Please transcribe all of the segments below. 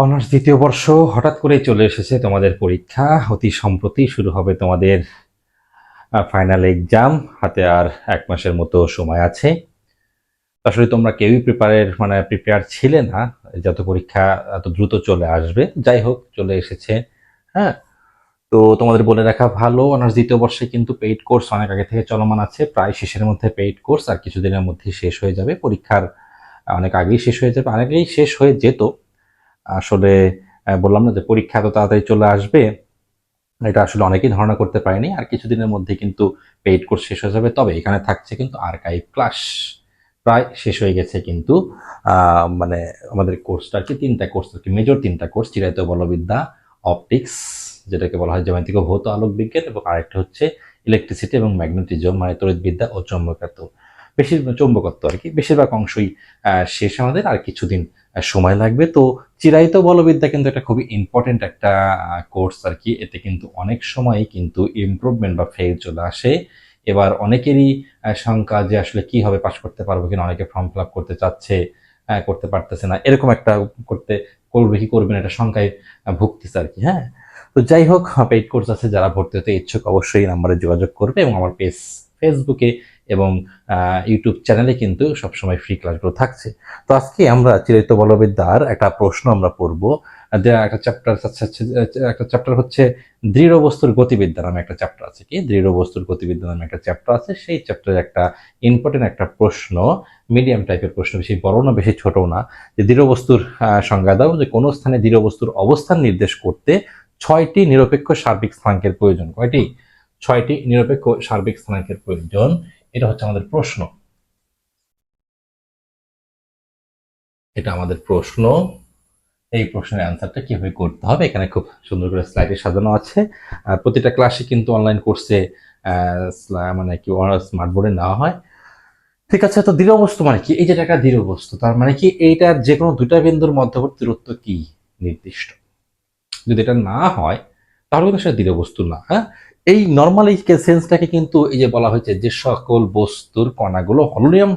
Honours দ্বিতীয় বর্ষ হঠাৎ করে চলে এসেছে তোমাদের পরীক্ষা। অতি সম্প্রতি শুরু হবে তোমাদের ফাইনাল এক্সাম হাতে আর এক মাসের মতো সময় আছে। আসলে তোমরা কেউই প্রিপারের মানে প্রিপেয়ার ছিলে না। যত পরীক্ষা, এত দ্রুত চলে আসবে। যাই হোক, চলে এসেছে। হ্যাঁ তো তোমাদের বলে রাখা ভালো। অনার্স দ্বিতীয় বর্ষে কিন্তু পেইড কোর্স অনেক আগে থেকে চলমান আছে। প্রায় শেষের মধ্যে পেইড কোর্স আর কিছুদিনের মধ্যে শেষ হয়ে যাবে। পরীক্ষার অনেক আগেই শেষ হয়ে যাবে। অনেকেই শেষ হয়ে যেত। আসলে বললাম না যে পরীক্ষা এত তাড়াতাড়ি চলে আসবে, এটা আসলে অনেকেই ধারণা করতে পারেনি। আর কিছুদিনের মধ্যে কিন্তু পেইড কোর্স শেষ হয়ে যাবে। তবে এখানে থাকছে কিন্তু আর্কাইভ ক্লাস প্রায় শেষ হয়ে গেছে কিন্তু মানে আমাদের কোর্সটা কি, তিনটা কোর্স আর কি মেজর তিনটা কোর্স, চিরায়ত বলবিদ্যা অপটিক্স যেটাকে বলা হয় জ্যামিতিক ভৌত আলোক বিজ্ঞান এবং আরেকটা হচ্ছে ইলেকট্রিসিটি এবং ম্যাগনেটিজম মানে তড়িৎবিদ্যা ও চৌম্বকত্ব বেশির চৌম্বকত্ব আর কি, বেশিরভাগ অংশই শেষ আমাদের, আর কিছুদিন সময় লাগবে। তো চিরায়িত বলবিদ্যা কিন্তু একটা খুবই ইম্পর্টেন্ট একটা কোর্স আর কি। এতে কিন্তু অনেক সময় কিন্তু ইমপ্রুভমেন্ট বা ফেল চলে আসে। এবার অনেকেরই শঙ্কা যে আসলে কি হবে পাশ করতে পারব কিনা, অনেকে ফর্ম ফিল করতে চাচ্ছে করতে পারতেছে না, এরকম একটা করতে, করবে কি করবে না, এটা শঙ্কায় ভুগতেছে আর কি হ্যাঁ? তো যাই হোক পেইড কোর্স আছে, যারা ভর্তি হতে ইচ্ছুক অবশ্যই নাম্বারে যোগাযোগ করবে এবং আমার পেজ ফেসবুকে এবং ইউটিউব চ্যানেলে কিন্তু সবসময় ফ্রি ক্লাসগুলো থাকছে। তো আজকে আমরা চিরায়ত বলবিদ্যার একটা প্রশ্ন আমরা পড়ব। একটা চ্যাপ্টার একটা চ্যাপ্টার হচ্ছে দৃঢ় বস্তুর গতিবিদ্যা নামে একটা চ্যাপ্টার আছে কি? দৃঢ় বস্তুর গতিবিদ্যা নামে একটা চ্যাপ্টার আছে। সেই চ্যাপ্টারে একটা ইম্পর্টেন্ট একটা প্রশ্ন মিডিয়াম টাইপের প্রশ্ন, বেশি বড় না, বেশি ছোট না। যে দৃঢ় বস্তুর সংজ্ঞা দাও যে কোনো স্থানে দৃঢ় বস্তুর অবস্থান নির্দেশ করতে ছয়টি নিরপেক্ষ সার্বিক স্থানাঙ্কের প্রয়োজন। কয়টি? ছয়টি নিরপেক্ষ সার্বিক স্থানাঙ্কের প্রয়োজন। এটা হচ্ছে আমাদের প্রশ্ন। এটা আমাদের প্রশ্ন। এই প্রশ্নের অ্যান্সারটা কীভাবে করতে হবে? এখানে খুব সুন্দর করে স্লাইডে সাজানো আছে। প্রতিটা ক্লাসে কিন্তু অনলাইন কোর্সে মানে কি স্মার্ট বোর্ডে নেওয়া হয়। ঠিক আছে, তো দৃঢ় বস্তু মানে কি? এই যে একটা দৃঢ় বস্তু, তার মানে কি এইটার যে কোনো দুটা বিন্দুর মধ্যবর্তী দূরত্ব কি? নির্দিষ্ট। যদি এটা না হয় তাহলে কিন্তু সেটা দৃঢ় বস্তু না হ্যাঁ? এই নর্মাল এই সেন্সটাকে কিন্তু এই যে বলা হয়েছে যে সকল বস্তুর কণাগুলো হলোনিয়াম,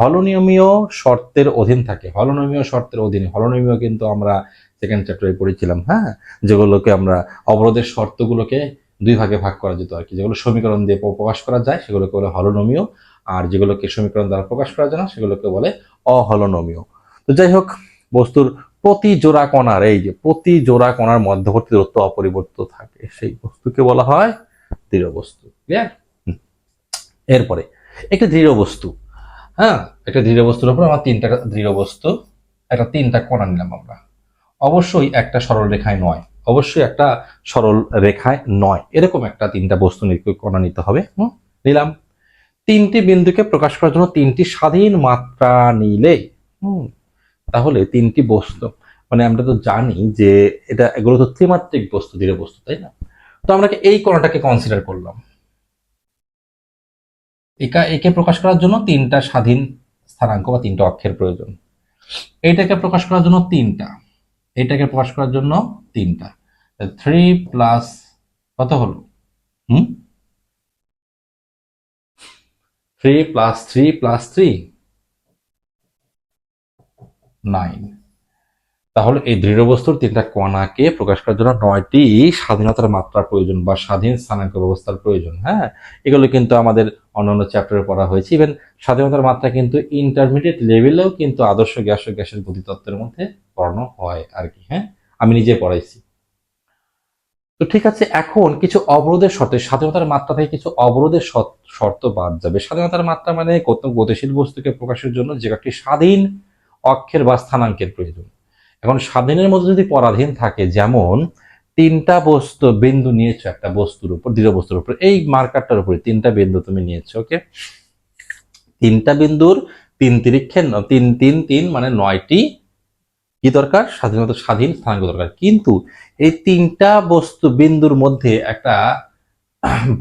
হলোনিয়মীয় শর্তের অধীন থাকে। হলোনিয়মীয় শর্তের অধীনে। হলোনিয়মীয় কিন্তু আমরা সেকেন্ড চ্যাপ্টারে পড়েছিলাম হ্যাঁ? যেগুলোকে আমরা অবরোধের শর্তগুলোকে দুই ভাগে ভাগ করা যেত আর কি। যেগুলো সমীকরণ দিয়ে প্রকাশ করা যায়, সেগুলোকে বলে হলোনমীয় আর যেগুলোকে সমীকরণ দ্বারা প্রকাশ করা যায় না, সেগুলোকে বলে অহলোনমীয় তো যাই হোক, বস্তুর প্রতি জোড়া কণার, এই যে প্রতি জোড়া কণার মধ্যবর্তী দূরত্ব অপরিবর্তিত থাকে। সেই বস্তুকে বলা হয় দৃঢ় বস্তু। ক্লিয়ার এরপরে, একটি দৃঢ় বস্তু। হ্যাঁ একটা দৃঢ় বস্তুর উপর আমার তিনটা দৃঢ় বস্তু, একটা তিনটা কণা নিলাম আমরা। অবশ্যই একটা সরল রেখায় নয়। অবশ্যই একটা সরল রেখায় নয়। এরকম একটা তিনটা বস্তু কণা নিতে হবে। নিলাম। তিনটি বিন্দুকে প্রকাশ করার জন্য তিনটি স্বাধীন মাত্রা নিলে হুম তাহলে তিনটি বস্তু। মানে আমরা তো জানি যে এটা এগুলো তো ত্রিমাত্রিক বস্তু, দৃঢ় বস্তু, তাই না? তো আমরা এই কণাটাকে কনসিডার করলাম। একা, একে প্রকাশ করার জন্য তিনটা স্বাধীন স্থানাঙ্ক বা তিনটা অক্ষের প্রয়োজন। এইটাকে প্রকাশ করার জন্য তিনটা। এটাকে প্রকাশ করার জন্য তিনটা। থ্রি প্লাস কত হলো? হুম? Three plus three plus three nine. তাহলে এই দৃঢ় বস্তুর তিনটা কণাকে প্রকাশ করার জন্য নয়টি স্বাধীনতার মাত্রার প্রয়োজন বা স্বাধীন স্থানাঙ্ক ব্যবস্থার প্রয়োজন হ্যাঁ? এগুলো কিন্তু আমাদের অন্যান্য চ্যাপ্টারে পড়া হয়েছে। ইভেন স্বাধীনতার মাত্রা কিন্তু ইন্টারমিডিয়েট লেভেলেও কিন্তু আদর্শ গ্যাস ও গ্যাসের গতিতত্ত্বের মধ্যে পড়ানো হয় আর কি হ্যাঁ? আমি নিজে পড়াইছি। তো ঠিক আছে, এখন কিছু অবরোধের শর্তে, স্বাধীনতার মাত্রা থেকে কিছু অবরোধের শর্ত- বাদ যাবে। স্বাধীনতার মাত্রা মানে কত গতিশীল বস্তুকে প্রকাশের জন্য যে একটি স্বাধীন অক্ষের বা স্থানাঙ্কের প্রয়োজন। এখন স্বাধীনের মধ্যে যদি পরাধীন থাকে, যেমন তিনটা বস্তু, বিন্দু নিয়েছো একটা বস্তুর উপর, দৃঢ় বস্তুর উপর, এই মার্কারটার উপরে তিনটা বিন্দু তুমি নিয়েছো ওকে তিনটা বিন্দুর তিন তিরিক্ষে তিন তিন তিন মানে নয়টি কি দরকার? স্বাধীনতা, স্বাধীন স্থানাঙ্ক দরকার। কিন্তু এই তিনটা বস্তু বিন্দুর মধ্যে একটা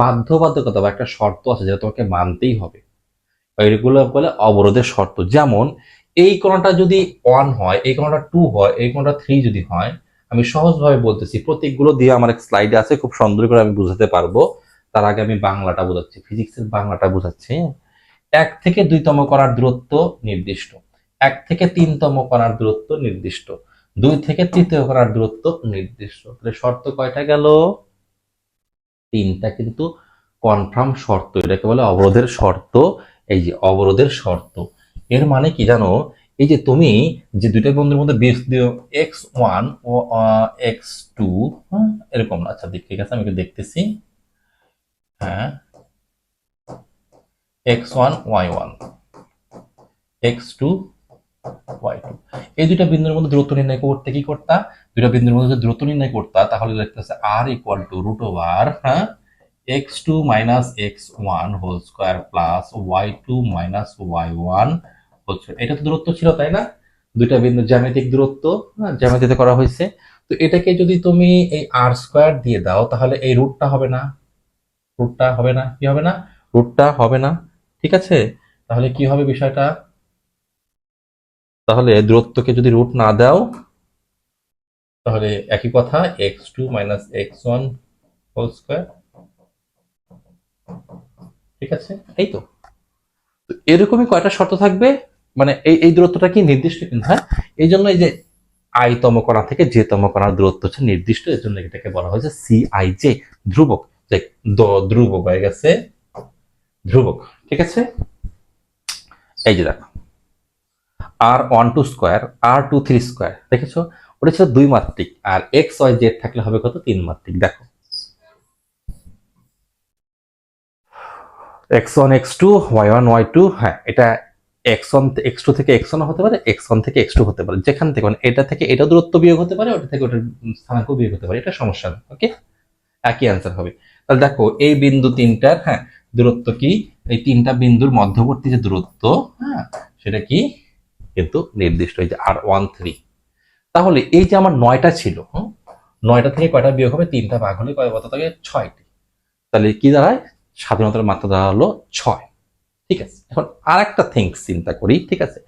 বাধ্যবাধকতা বা একটা শর্ত আছে, যেটা তোমাকে মানতেই হবে। এগুলো বলে অবরোধের শর্ত। যেমন এই কোণটা যদি ওয়ান হয়, এই কোণটা টু হয়, এই কোণটা থ্রি যদি হয়, আমি সহজভাবে বলতেছি, প্রতীকগুলো দিয়ে আমার এক স্লাইডে আছে, খুব সুন্দর করে আমি বুঝাতে পারব। তার আগে আমি বাংলাটা বোঝাচ্ছি ফিজিক্সের বাংলাটা বোঝাচ্ছি এক থেকে দুইতম করার দূরত্ব নির্দিষ্ট, এক থেকে তিনতম করার দূরত্ব নির্দিষ্ট, দুই থেকে তৃতীয় করার দূরত্ব নির্দিষ্ট। তাহলে শর্ত কয়টা গেল? তিনটা কিন্তু কনফার্ম শর্ত, এটাকে বলে অবরোধের শর্ত। এই যে অবরোধের শর্ত এর মানে কি জানো? এই যে তুমি যে দুইটা বন্ধুর মধ্যে বেস দিও এক্স ওয়ান ও এক্স টু এরকম আচ্ছা ঠিক আছে আমি দেখতেছি। হ্যাঁ। X one y one x two y two এই দুইটা বিন্দুর মধ্যে দূরত্ব নির্ণয় করতে কি করতা? দুইটা বিন্দুর মধ্যে দূরত্ব নির্ণয় করতা, তাহলে লিখতেছে r equal to root over হ্যাঁ x two minus x one whole square plus y two minus y one square এটা তো দূরত্ব ছিল তাই না? দুইটা বিন্দু জ্যামিতিক দূরত্ব হ্যাঁ, জ্যামিতিতে করা হয়েছে। তো এটাকে যদি তুমি এই আর স্কোয়ার দিয়ে দাও তাহলে এই রুটটা হবে না। রুটটা হবে না কি হবে না? রুটটা হবে না ঠিক আছে? তাহলে কি হবে বিষয়টা? তাহলে দূরত্বকে যদি রুট না দাও তাহলে একই কথা x two minus x one whole square ঠিক আছে? এই তো এরকমই কয়টা শর্ত থাকবে? মানে এই এই দূরত্বটা কি নির্দিষ্ট? কিন্তু হ্যাঁ? এই জন্য এই যে আই তম কণা থেকে যে তম কণার দূরত্ব হচ্ছে নির্দিষ্ট। এর জন্য এটাকে বলা হয়েছে সি আই জে ধ্রুবক। ধ্রুবক হয়ে গেছে। ধ্রুবক, ঠিক আছে? এই যে দেখো r one two square r two three square দেখেছ? ওটা ছিল দুই মাত্রিক, আর এক্স ওয়াই জেড থাকলে হবে কত? তিন মাত্রিক, দেখো। X one x two y one y two হ্যাঁ এটা এক্স ওয়ান এক্স টু থেকে এক্স ওয়ান হতে পারে এক্স ওয়ান থেকে এক্স টু হতে পারে। যেখান থেকে মানে এটা থেকে এটা দূরত্ব বিয়োগ হতে পারে, ওটা থেকে ওটার স্থানাঙ্ক বিয়োগ হতে পারে। এটা সমস্যা না ওকে একই অ্যান্সার হবে। তাহলে দেখো, এই বিন্দু তিনটার হ্যাঁ দূরত্ব কি? এই তিনটা বিন্দুর মধ্যবর্তী যে দূরত্ব হ্যাঁ সেটা কি? কিন্তু নির্দিষ্ট যে আর ওয়ান থ্রি তাহলে এই যে আমার নয়টা ছিল নয়টা থেকে কয়টা বিয়োগ হবে? তিনটা ভাগ হলে কয় কত থাকে ছয়টি। তাহলে কি দাঁড়ায়? স্বাধীনতার মাত্রা দাঁড়া হলো ছয়। ঠিক আছে? এখন আর একটা থিংস চিন্তা করি, ঠিক আছে?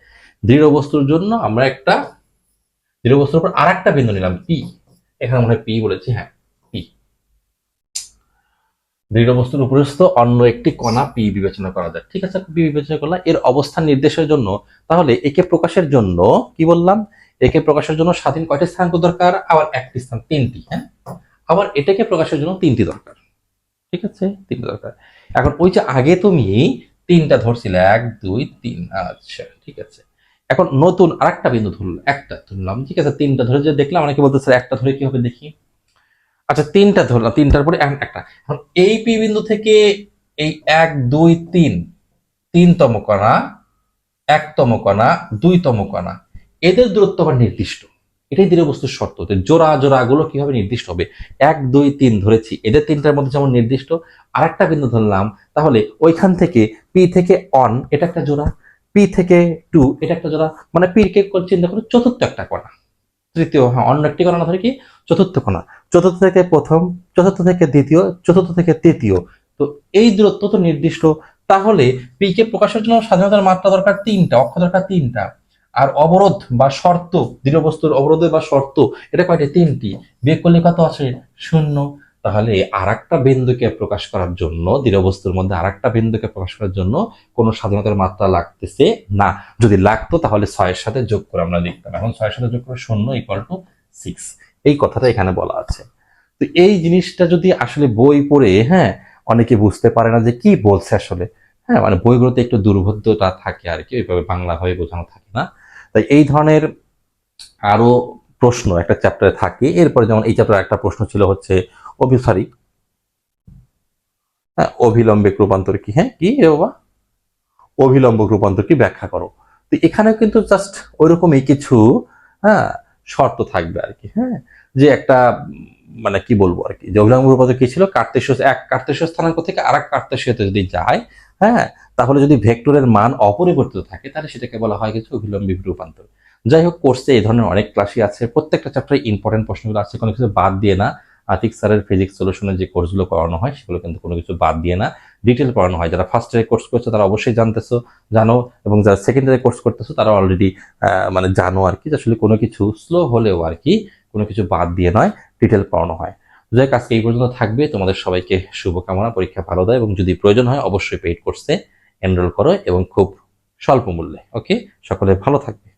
দৃঢ় বস্তুর জন্য আমরা একটা, দৃঢ় বস্তুর উপর আর একটা বিন্দু নিলাম পি এখানে মনে হয় পি বলেছি হ্যাঁ পি দৃঢ় বস্তুর উপরস্থ অন্য একটি কণা পি বিবেচনা করা যায় ঠিক আছে? পি বিবেচনা করলাম এর অবস্থান নির্দেশের জন্য, তাহলে একে প্রকাশের জন্য কি বললাম? একে প্রকাশের জন্য স্বাধীন কয়টি স্থানাঙ্ক দরকার? আবার একটি স্থান, তিনটি হ্যাঁ? আবার এটাকে প্রকাশের জন্য তিনটি দরকার, ঠিক আছে? তিনটি দরকার। এখন ওই যে আগে তুমি তিনটা ধরছিল, এক, দুই, তিন আচ্ছা ঠিক আছে। এখন নতুন আরেকটা বিন্দু ধরলো একটা ধরলাম, ঠিক আছে, তিনটা ধরে যে দেখলাম, অনেকে বলতেছে একটা ধরে কি হবে দেখি? আচ্ছা তিনটা ধরলাম, তিনটার পরে একটা। এখন এই পি বিন্দু থেকে এই এক, দুই, তিন, তিনতম কণা, একতম কণা, দুইতম কণা, এদের দূরত্ব আবার নির্দিষ্ট। এটাই দৃঢ় বস্তুর শর্ত যে জোড়া জোড়া গুলো কীভাবে নির্দিষ্ট হবে। এক, দুই, তিন ধরেছি। এদের তিনটার মধ্যে যেমন নির্দিষ্ট, আরেকটা বিন্দু ধরলাম, তাহলে ওইখান থেকে পি থেকে অন এটা একটা জোড়া পি থেকে টু এটা একটা জোড়া মানে পি কে চিন্তা করো চতুর্থ একটা কণা। তৃতীয় হ্যাঁ অন্য একটি কণা ধরে কি? চতুর্থ কণা। চতুর্থ থেকে প্রথম, চতুর্থ থেকে দ্বিতীয়, চতুর্থ থেকে তৃতীয়। তো এই দূরত্ব তো নির্দিষ্ট। তাহলে পি কে প্রকাশের জন্য স্বাধীনতার মাত্রা দরকার তিনটা, অক্ষ দরকার তিনটা। আর অবরোধ বা শর্ত দৃঢ় বস্তুর অবরোধ বা শর্ত, এটা কয়টি? তিনটি। বিয়োগ করলে কত আছে, শূন্য। তাহলে আর একটা বিন্দুকে প্রকাশ করার জন্য দৃঢ় বস্তুর মধ্যে আর একটা বিন্দুকে প্রকাশ করার জন্য কোনো স্বাধীনতার মাত্রা লাগতেছে না। যদি লাগতো তাহলে ছয়ের সাথে যোগ করে আমরা লিখতাম। এখন ছয়ের সাথে যোগ করে শূন্য ইকুয়াল টু সিক্স এই কথাটা এখানে বলা আছে। তো এই জিনিসটা যদি আসলে বই পড়ে হ্যাঁ অনেকে বুঝতে পারে না যে কি বলছে আসলে। হ্যাঁ মানে বইগুলোতে একটু দুর্বোধ্যতা থাকে আর কি, ওইভাবে বাংলা হয়ে বোঝানো থাকে না। তাই এই ধরনের আরও প্রশ্ন একটা চ্যাপ্টারে থাকে। এরপরে যেমন এই চ্যাপ্টারে একটা প্রশ্ন ছিল হচ্ছে অভি সরি হ্যাঁ অভিলম্বিক রূপান্তর কি? হ্যাঁ কি রে বাবা? অভিলম্বক রূপান্তর কি? ব্যাখ্যা করো। তো এখানেও কিন্তু জাস্ট ওইরকমই কিছু হ্যাঁ শর্ত থাকবে আর কি হ্যাঁ যে একটা মানে কি বলব আর কি? অভিলম্ব রূপান্তর কি ছিল? কার্তেশীয় এক কার্তেশীয় স্থানাঙ্ক থেকে আর এক কার্তেশীয়তে যদি যায় হ্যাঁ তাহলে যদি ভেক্টরের মান অপরিবর্তিত থাকে, তাহলে সেটাকে বলা হয় কিছু অভিলম্বিক রূপান্তর। যাই হোক, কোর্সে এই ধরনের অনেক ক্লাসই আছে। প্রত্যেকটা চ্যাপ্টারে ইম্পর্টেন্ট প্রশ্নগুলো আছে, কোনো কিছু বাদ দিয়ে না। আতিক স্যারের ফিজিক্স সলিউশনের যে কোর্সগুলো করানো হয়, সেগুলো কিন্তু কোনো কিছু বাদ দিয়ে না। ডিটেল পড়ানো হয়। যারা ফার্স্ট ইয়ারে কোর্স করছ, তারা অবশ্যই জানতেছো, জানো। এবং যারা সেকেন্ড ইয়ারে কোর্স করতেছো, তারা অলরেডি মানে জানো আর কি আসলে কোনো কিছু স্লো হলেও আর কি, কোনো কিছু বাদ দিয়ে নয়। ডিটেল পড়ানো হয়। যাই আজকে এই পর্যন্ত থাকবে। তোমাদের সবাইকে শুভকামনা, পরীক্ষা ভালো দেয় এবং যদি প্রয়োজন হয়, অবশ্যই পেইড কোর্সে এনরোল করো এবং খুব স্বল্প মূল্যে ওকে সকলে ভালো থাকবে।